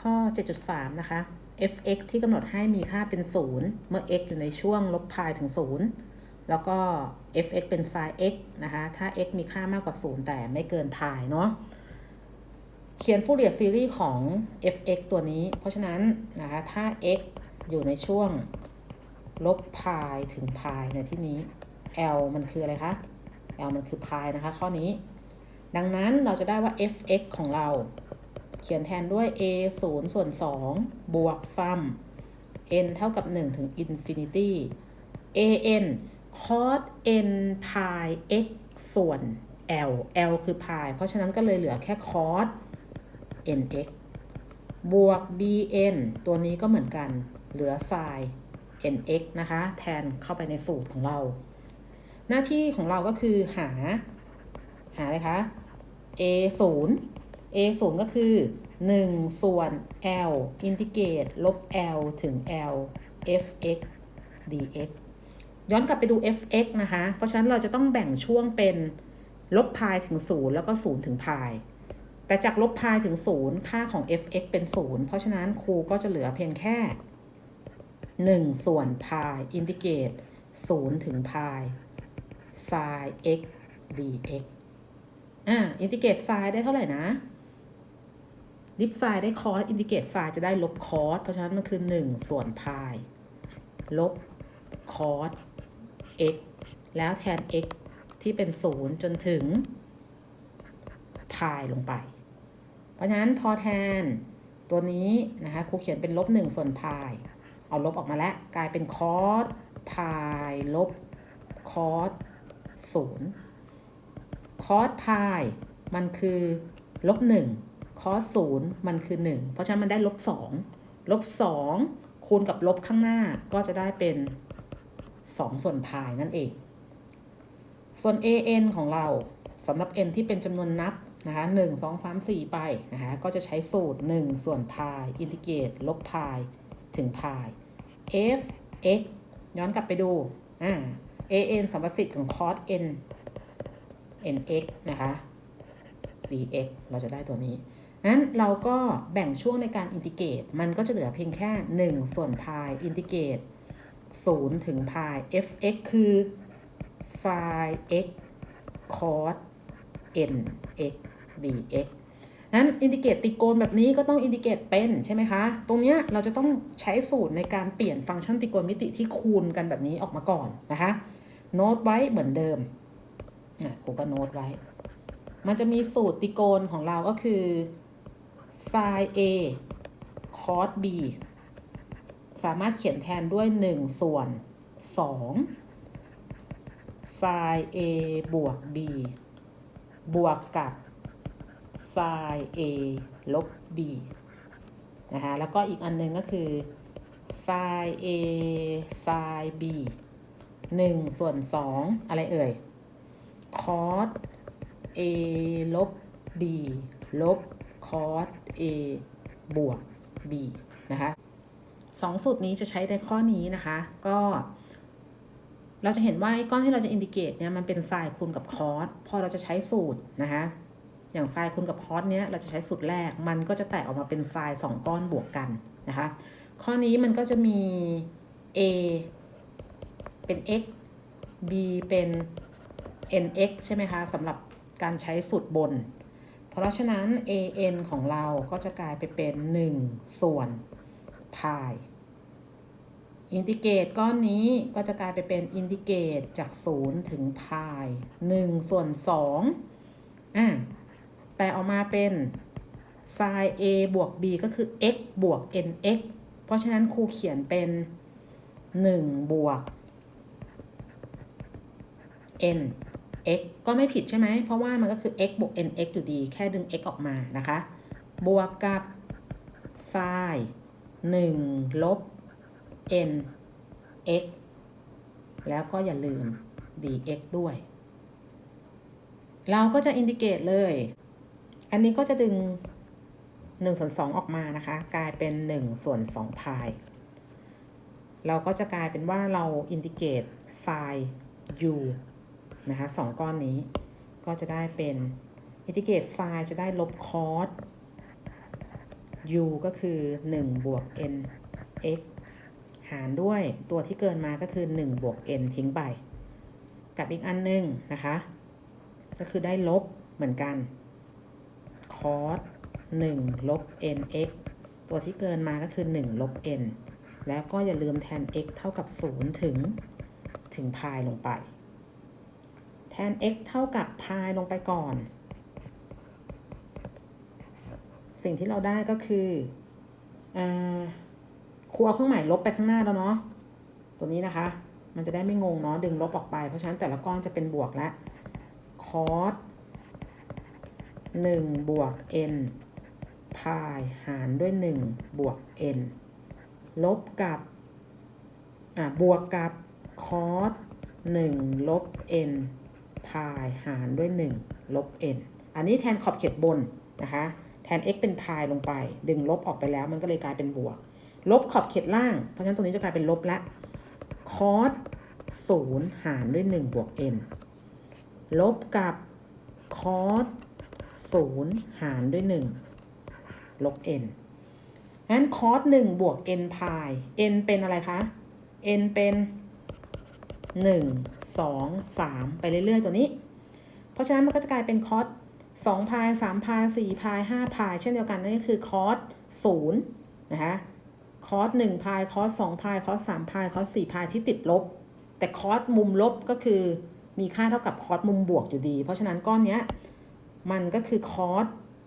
ข้อ 7.3 นะคะ f(x) ที่กำหนดให้มีค่าเป็น 0 เมื่อ x อยู่ในช่วงลบพายถึง 0 แล้วก็ f(x) เป็น sin x นะคะ ถ้า x มีค่ามากกว่า 0 แต่ไม่เกินพายเนาะ เขียนฟูเรียซีรีส์ของ f(x) ตัวนี้ เพราะฉะนั้นนะคะ ถ้า x อยู่ในช่วงลบพายถึงพายในที่นี้ l มันคืออะไรคะ l มันคือพายนะคะ ข้อนี้ ดังนั้นเราจะได้ว่า f(x) ของเรา เขียนแทนด้วย a 0ส่วน2บวกซัม n เท่ากับ 1 ถึง infinity an cos n pi x ส่วน l l คือ pi เพราะฉะนั้นก็เลยเหลือแค่ cos nx บวก bn ตัวนี้ก็เหมือนกัน เหลือ sin nx นะคะ แทนเข้าไปในสูตรของเรา หน้าที่ของเราก็คือหา หาอะไรคะ a 0 a 0ก็คือ 1 ส่วน l อินทิเกรตลบ l ถึง l fx dx ย้อนกลับไปดู fx นะคะ เพราะฉะนั้นเราจะต้องแบ่งช่วงเป็นลบพายถึง 0 แล้วก็ 0 ถึงพายแต่จากลบพายถึง 0 ค่าของ fx เป็น 0 เพราะฉะนั้นครูก็จะเหลือเพียงแค่ 1 ส่วนพายอินทิเกรต0 ถึงพาย sin x dx อ่าอินทิเกรต sin ได้เท่าไหร่นะ ดิฟ sin ได้คอสอินทิเกรต sin จะได้ลบคอสเพราะฉะนั้นมันคือ 1 ส่วนพายลบคอส x แล้วแทน x ที่เป็น 0 จนถึงพายลงไป เพราะฉะนั้นพอแทนตัวนี้นะคะครูเขียนเป็นลบ1ส่วนพาย เอาลบออกมาแล้ว กลายเป็นคอสพายลบคอส0คอสพายมันคือลบ1 คอส0มันคือ 1 เพราะฉะนั้นมันได้ลบ2ลบ2คูณกับลบข้างหน้าก็จะได้เป็น 2 ส่วนพายนั่นเอง ส่วน an ของเราสำหรับ n ที่เป็นจำนวนนับนะคะ1 2 3 4ไปนะคะก็จะใช้สูตร 1 ส่วนพายอินทิเกรตลบพายถึงพาย f x ย้อนกลับไปดูอ่า an สัมประสิทธิ์ของ cos n nx นะคะ dx เราจะได้ตัวนี้ นั้นเราก็แบ่งช่วงในการอินทิเกรตมันก็จะเหลือเพียงแค่ 1 ส่วนพายอินทิเกรต0ถึงพาย fx คือ sin x cos n x dx นั้นอินทิเกรตติโกนแบบนี้ก็ต้องอินทิเกรตเป็นใช่ไหมคะ ตรงเนี้ยเราจะต้องใช้สูตรในการเปลี่ยนฟังก์ชันติโกนมิติที่คูณกันแบบนี้ออกมาก่อนนะคะ โน้ตไว้เหมือนเดิมนะครูก็โน้ตไว้ มันจะมีสูตรติโกนของเราก็คือ sin a cos b สามารถเขียนแทนด้วย 1 ส่วน2 sin a บวก b บวกกับ sin a ลบ b นะคะแล้วก็อีกอันนึงก็คือ sin a sin b 1 ส่วน 2 อะไรเอ่ย cos a ลบ b ลบ cos a บวก b นะคะสองสูตรนี้จะใช้ในข้อนี้นะคะ ก็ เราจะเห็นว่าไอ้ก้อนที่เราจะอินดิเกตเนี่ยมันเป็นไซน์คูณกับคอสพอเราจะใช้สูตรนะคะอย่างไซน์คูณกับคอสเนี้ยเราจะใช้สูตรแรก มันก็จะแตกออกมาเป็นไซน์สองก้อนบวกกันนะคะ ข้อนี้มันก็จะมี a เป็น x b เป็น nx ใช่ไหมคะสำหรับการใช้สูตรบน เพราะฉะนั้น an ของเราก็จะกลายไปเป็น 1 ส่วนพายอินทิเกรตก้อนนี้ก็จะกลายไปเป็นอินทิเกรตจาก 0 ถึงพาย1ส่วน2อะแปลออกมาเป็น sin a บวก b ก็คือ x บวก nx เพราะฉะนั้นครูเขียนเป็น 1 บวก n x ก็ไม่ผิดใช่ไหม เพราะว่ามันก็คือ x บวก nx อยู่ดี แค่ดึง x ออกมานะคะ บวกกับ sin 1 ลบ n x แล้วก็อย่าลืม dx ด้วย เราก็จะอินดิเกตเลย อันนี้ก็จะดึง1ส่วน2ออกมานะคะ กลายเป็น1ส่วน2พาย เราก็จะกลายเป็นว่าเราอินดิเกต sin u นะคะสองก้อนนี้ก็จะได้เป็นอินทิเกต sin จะได้ลบ cos u ก็คือ 1 บวก n x หารด้วยตัวที่เกินมาก็คือ 1 บวก n ทิ้งไป กับอีกอันหนึงนะคะ ก็คือได้ลบเหมือนกัน cos 1 ลบ nx ตัวที่เกินมาก็คือ 1 ลบ n แล้วก็อย่าลืมแทน x เท่ากับ 0 ถึง ถึงพายลงไป น x เท่ากับพายลงไปก่อน สิ่งที่เราได้ก็คืออ่าครูเอาเครื่องหมายลบไปข้างหน้าแล้วเนาะ ตัวนี้นะคะ มันจะได้ไม่งงเนาะ ดึงลบออกไป เพราะฉะนั้นแต่ละก้อนจะเป็นบวกแล้ว cos 1 บวก n พายหารด้วย 1 บวก n ลบกับ อะบวกกับ cos 1 ลบ n พายหารด้วย 1 ลบ n อันนี้แทนขอบเขตบนนะคะ แทน x เป็นพายลงไป ดึงลบออกไปแล้วมันก็เลยกลายเป็นบวก ลบขอบเขตล่าง เพราะฉะนั้นตรงนี้จะกลายเป็นลบละ cos 0 หารด้วย 1 บวก n ลบกับ cos 0 หารด้วย 1 ลบ n งั้น cos 1บวก n พาย n เป็นอะไรคะ n เป็น1 2 3 ไปเรื่อย ๆ ตัวนี้ เพราะฉะนั้นมันก็จะกลายเป็น cos 2พาย3พาย4พาย5พายเช่นเดียวกันนั่นก็คือ cos 0นะคะ cos 1พาย cos 2พาย cos 3พาย cos 4พายที่ติดลบ แต่ cos มุมลบก็คือมีค่าเท่ากับ cos มุมบวกอยู่ดี เพราะฉะนั้นก้อนเนี้ยมันก็คือ cos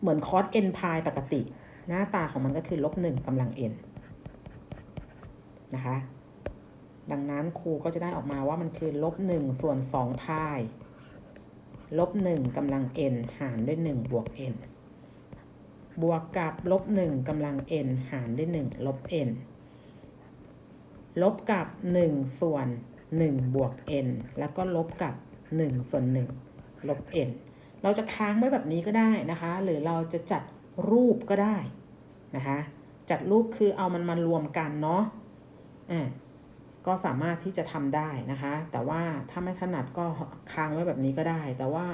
เหมือน cos n พายปกติ หน้าตาของมันก็คือลบ1กำลัง n นะคะ ดังนั้นครูก็จะได้ออกมาว่ามันคือลบ1ส่วน2พายลบ1กำลัง n หารด้วย1บวก n บวกกับลบ1กำลัง n หารด้วย1ลบ n ลบกับ1ส่วน1บวก n แล้วก็ลบกับ1ส่วน1ลบ n เราจะค้างไว้แบบนี้ก็ได้นะคะ หรือเราจะจัดรูปก็ได้นะคะ จัดรูปคือเอามันมารวมกันเนาะอ่า ก็สามารถที่จะทำได้นะคะ แต่ว่าถ้าไม่ถนัดก็ค้างไว้แบบนี้ก็ได้ แต่ว่า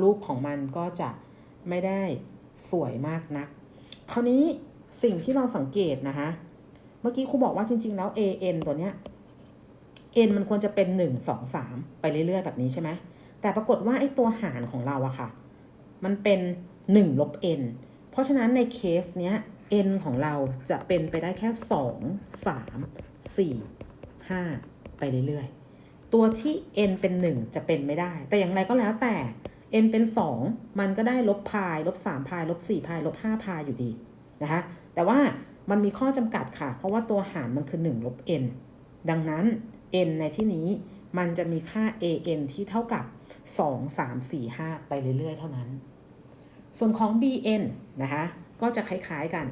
รูปของมันก็จะไม่ได้สวยมากนัก คราวนี้สิ่งที่เราสังเกตนะคะ เมื่อกี้ครูบอกว่าจริง ๆ แล้ว an ตัวเนี้ย n มันควรจะเป็น 1 2 3 ไปเรื่อย ๆ แบบนี้ใช่ไหม แต่ปรากฏว่าไอ้ตัวหารของเราอะค่ะ มันเป็น1ลบ n เพราะฉะนั้นในเคสเนี้ย n ของเราจะเป็นไปได้แค่ 2 3 4 5 ไปเรื่อยๆ ตัวที่ n เป็น 1 จะเป็นไม่ได้ แต่อย่างไรก็แล้วแต่ n เป็น 2 มันก็ได้ลบพายลบ3พายลบ4พายลบ5พายอยู่ดีนะคะแต่ว่ามันมีข้อจำกัดค่ะ เพราะว่าตัวหารมันคือ 1 ลบ n ดังนั้น n ในที่นี้มันจะมีค่า an ที่เท่ากับ 2 3 4 5 ไปเรื่อยๆ เท่านั้น ส่วนของ bn นะคะก็จะคล้ายๆกัน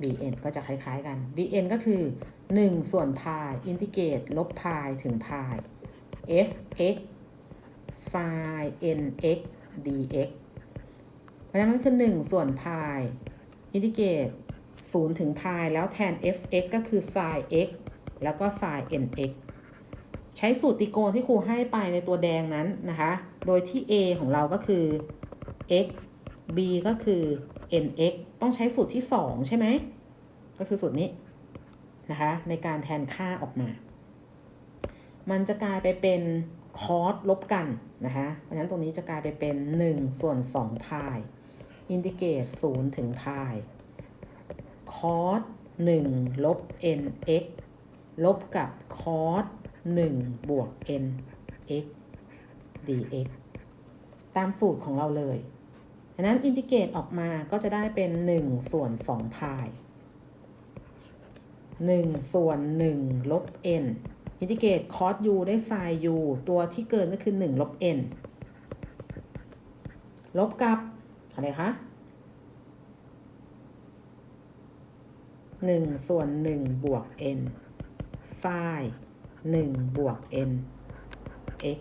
bn ก็จะคล้ายๆกัน bn ก็คือ 1 ส่วนพายอินทิเกรตลบพายถึงพาย fx sin nx dx เพราะฉะนั้นมันคือ 1 ส่วนพายอินทิเกรต0ถึงพายแล้วแทน fx ก็คือ sin x แล้วก็ sin nx ใช้สูตรตรีโกณที่ครูให้ไปในตัวแดงนั้นนะคะ โดยที่ a ของเราก็คือ x b ก็คือ nx ต้องใช้สูตรที่ 2 ใช่ไหม ก็คือสูตรนี้ นะคะในการแทนค่าออกมา มันจะกลายไปเป็นคอสลบกันนะคะเพราะฉะนั้นตรงนี้จะกลายไปเป็น 1 ส่วน2พายอินทิเกรต0ถึงพายคอส1ลบ nx ลบกับคอส1บวก n x dx ตามสูตรของเราเลยดังนั้นอินทิเกรตออกมาก็จะได้เป็น 1 ส่วน2พาย 1 ส่วน 1 ลบ n อินทิเกรตคอส u ได้ sin u ตัวที่เกินก็คือ 1 ลบ n ลบกับ อะไรคะ 1 ส่วน 1 บวก n sin 1บวก n x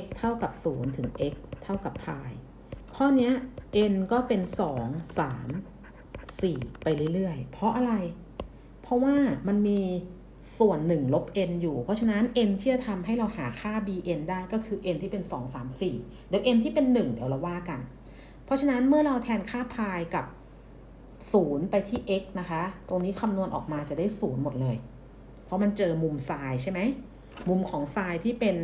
x เท่ากับ 0 ถึง x เท่ากับพาย ข้อนี้ n ก็เป็น 2 3 4 ไปเรื่อยๆ เพราะอะไร เพราะว่ามันมีส่วน1ลบ n อยู่ เพราะฉะนั้น n ที่จะทำให้เราหาค่า bn ได้ก็คือ n ที่เป็น 2 3 4 เดี๋ยว n ที่เป็น 1 เดี๋ยวเราว่ากัน เพราะฉะนั้นเมื่อเราแทนค่าพายกับ 0 ไปที่ x นะคะ ตรงนี้คำนวณออกมาจะได้ 0 หมดเลย เพราะมันเจอมุมไซน์ใช่ไหม มุมของไซน์ที่เป็น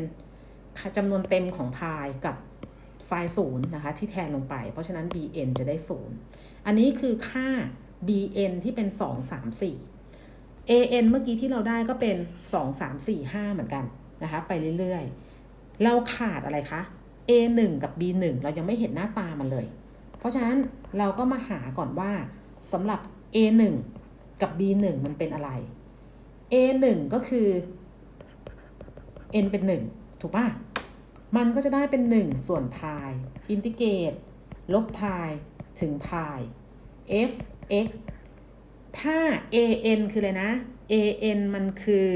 จำนวนเต็มของพายกับไซน์ศูนย์นะคะที่แทนลงไป เพราะฉะนั้น bn จะได้ 0 อันนี้คือค่า bn ที่เป็น 2 3 4 an เมื่อกี้ที่เราได้ก็เป็น 2 3 4 5 เหมือนกันนะคะ ไปเรื่อยๆ เราขาดอะไรคะ a1 กับ b1 เรายังไม่เห็นหน้าตามันเลย เพราะฉะนั้นเราก็มาหาก่อนว่าสำหรับ a1 กับ b1 มันเป็นอะไร a1 ก็คือ n เป็น 1 ถูกป่ะ มันก็จะได้เป็น 1 ส่วนพาย อินทิเกรต ลบพาย ถึงพาย f x ถ้า an คืออะไรนะ an มันคือ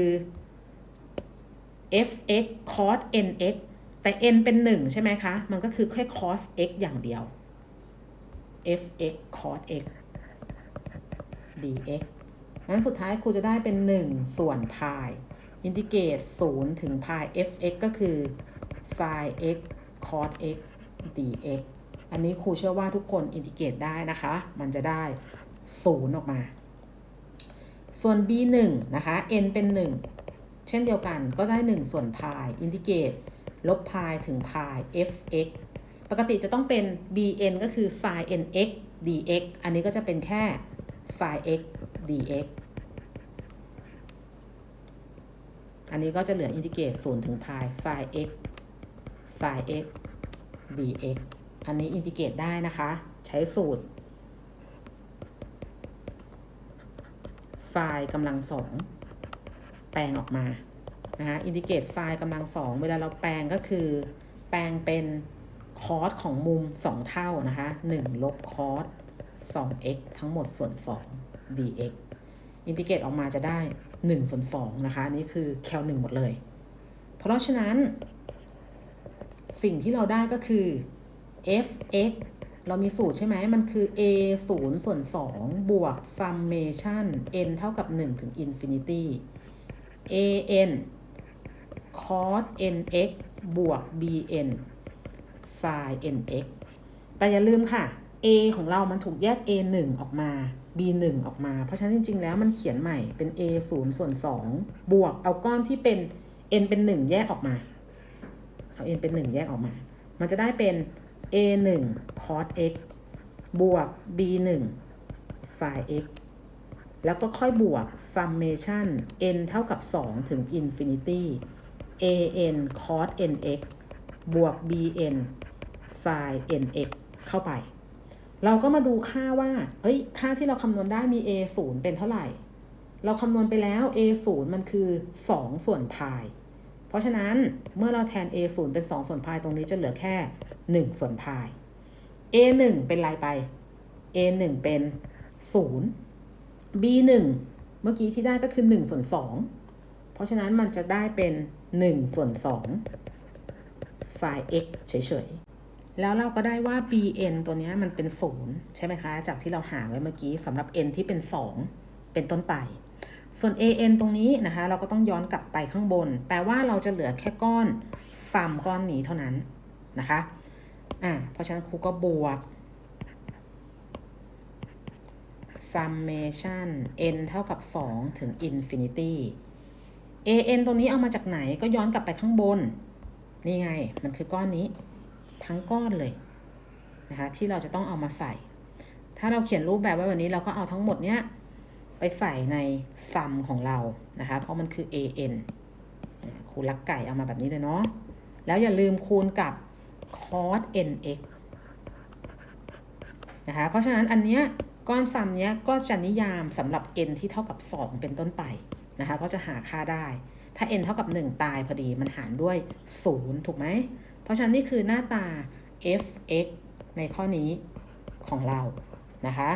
f x cos n x แต่ n เป็น 1 ใช่ไหมคะ มันก็คือแค่ cos x อย่างเดียว f x cos x dx งั้นสุดท้ายครูจะได้เป็น 1 ส่วนพายอินทิเกรต0ถึงพาย f(x) ก็คือ sin x cos x dx อันนี้ครูเชื่อว่าทุกคนอินทิเกรตได้นะคะ มันจะได้ 0 ออกมา ส่วน b1 นะคะ n เป็น 1 เช่นเดียวกันก็ได้ 1 ส่วนพายอินทิเกรตลบพายถึงพาย f(x) ปกติจะต้องเป็น bn ก็คือ sin nx dx อันนี้ก็จะเป็นแค่ sin x dx อันนี้ก็จะเหลืออินทิเกรต0ถึงพาย sin x sin x dx อันนี้อินทิเกรตได้นะคะ ใช้สูตร sin กำลังสองแปลงออกมานะคะอินทิเกรต sin กำลังสองเวลาเราแปลงก็คือ แปลงเป็นคอสของมุม 2 เท่านะคะ1ลบคอส 2x ทั้งหมดส่วน 2 dx อินทิเกรตออกมาจะได้ 1 ส่วน 2 นะคะนนี่คือแคล1หมดเลย เพราะฉะนั้น สิ่งที่เราได้ก็คือ f(x) เรามีสูตรใช่ไหม มันคือ a 0ส่วน2บวก summation n เท่ากับ 1 ถึง infinity an cos nx บวก bn sin nx แต่อย่าลืมค่ะ a ของเรามันถูกแยก a 1ออกมา b 1ออกมา เพราะฉะนั้นจริง ๆ แล้วมันเขียนใหม่เป็น a 0ส่วน2บวกเอาก้อนที่เป็น n เป็น 1 แยกออกมา เอา n เป็น 1 แยกออกมา มันจะได้เป็น a 1 cos x บวก b 1 sin x แล้วก็ค่อยบวก summation n เท่ากับ 2 ถึง infinity an cos nx บวก bn sin nx เข้าไป เราก็มาดูค่าว่า เอ้ย ค่าที่เราคำนวณได้มี a 0เป็นเท่าไหร่ เราคำนวณไปแล้ว a 0มันคือ 2 ส่วนพาย เพราะฉะนั้นเมื่อเราแทน a 0เป็น 2 ส่วนพายตรงนี้จะเหลือแค่ 1 ส่วนพาย a 1เป็นไรไป a 1เป็น 0 b 1เมื่อกี้ที่ได้ก็คือ 1 ส่วน 2 เพราะฉะนั้นมันจะได้เป็น 1 ส่วน2 sin x เฉยๆ แล้วเราก็ได้ว่า bn ตัวนี้มันเป็น 0 ใช่ไหมคะ จากที่เราหาไว้เมื่อกี้สำหรับ n ที่เป็น 2 เป็นต้นไป ส่วน an ตรงนี้นะคะ เราก็ต้องย้อนกลับไปข้างบน แปลว่าเราจะเหลือแค่ก้อนซัมก้อนนี้เท่านั้นนะคะอ่าเพราะฉะนั้นครูก็บวก summation n เท่ากับ 2 ถึง infinity an ตัวนี้เอามาจากไหนก็ย้อนกลับไปข้างบน นี่ไง มันคือก้อนนี้ ทั้งก้อนเลยนะคะที่เราจะต้องเอามาใส่ ถ้าเราเขียนรูปแบบไว้วันนี้เราก็เอาทั้งหมดเนี้ย ไปใส่ในซัมของเรานะคะ เพราะมันคือ an ครูลักไก่เอามาแบบนี้เลยเนาะ แล้วอย่าลืมคูณกับ cos nx นะคะ เพราะฉะนั้นอันเนี้ยก้อนซัมเนี้ยก็จะนิยามสำหรับ n ที่เท่ากับ 2 เป็นต้นไปนะคะ ก็จะหาค่าได้ ถ้า n เท่ากับ 1 ตายพอดีมันหารด้วย 0 ถูกไหม เพราะฉะนั้นนี่คือหน้าตา f(x) ในข้อนี้ของเรานะคะ